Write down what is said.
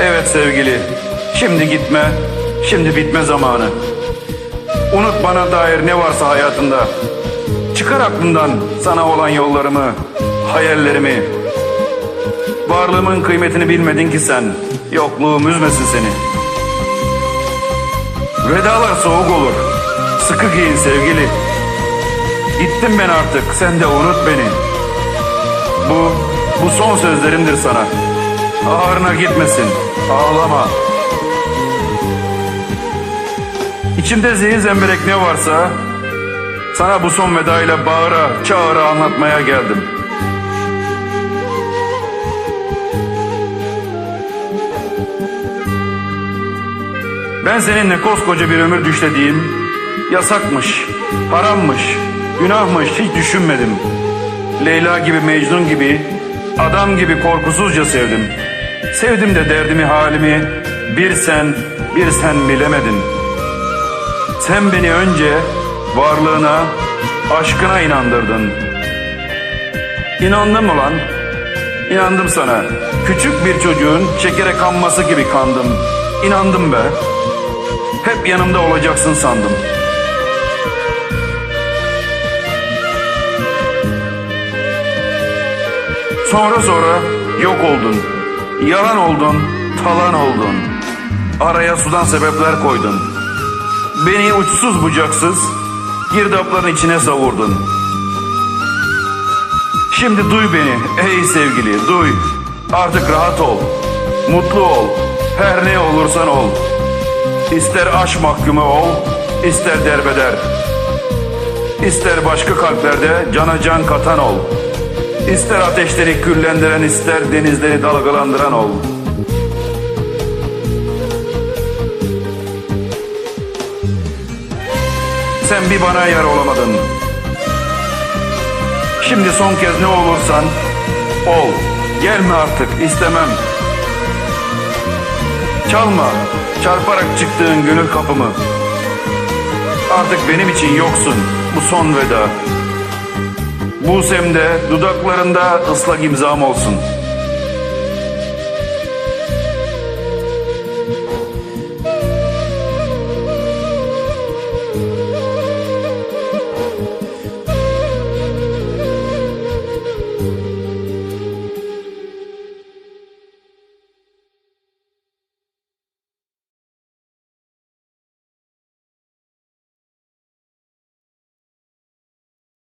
Evet sevgili, şimdi gitme, şimdi bitme zamanı. Unut bana dair ne varsa hayatında. Çıkar aklından sana olan yollarımı, hayallerimi. Varlığımın kıymetini bilmedin ki sen, yokluğum üzmesin seni. Vedalar soğuk olur, sıkı giyin sevgili. Gittim ben artık, sen de unut beni.'' Bu, bu son sözlerimdir sana. Ağrına gitmesin, ağlama. İçimde zehir zemberek ne varsa sana bu son vedayla bağıra çağıra anlatmaya geldim. Ben seninle koskoca bir ömür düşlediğim yasakmış, harammış, günahmış hiç düşünmedim. Leyla gibi Mecnun gibi adam gibi korkusuzca sevdim. Sevdim de derdimi halimi bir sen bir sen bilemedin. Sen beni önce varlığına, aşkına inandırdın. İnandım ulan. İnandım sana. Küçük bir çocuğun şekere kanması gibi kandım. İnandım be. Hep yanımda olacaksın sandım. Sonra sonra yok oldun. Yalan oldun, talan oldun. Araya sudan sebepler koydun. Beni uçsuz bucaksız girdapların içine savurdun. Şimdi duy beni ey sevgili duy. Artık rahat ol. Mutlu ol. Her ne olursan ol. İster aşk mahkumu ol, ister derbeder. İster başka kalplerde cana can katan ol. İster ateşleri küllendiren, ister denizleri dalgalandıran ol. Sen bir bana yar olamadın. Şimdi son kez ne olursan ol. Gelme artık istemem. Çalma. Çarparak çıktığın gönül kapımı. Artık benim için yoksun. Bu son veda. Busem'de dudaklarında ıslak imzam olsun.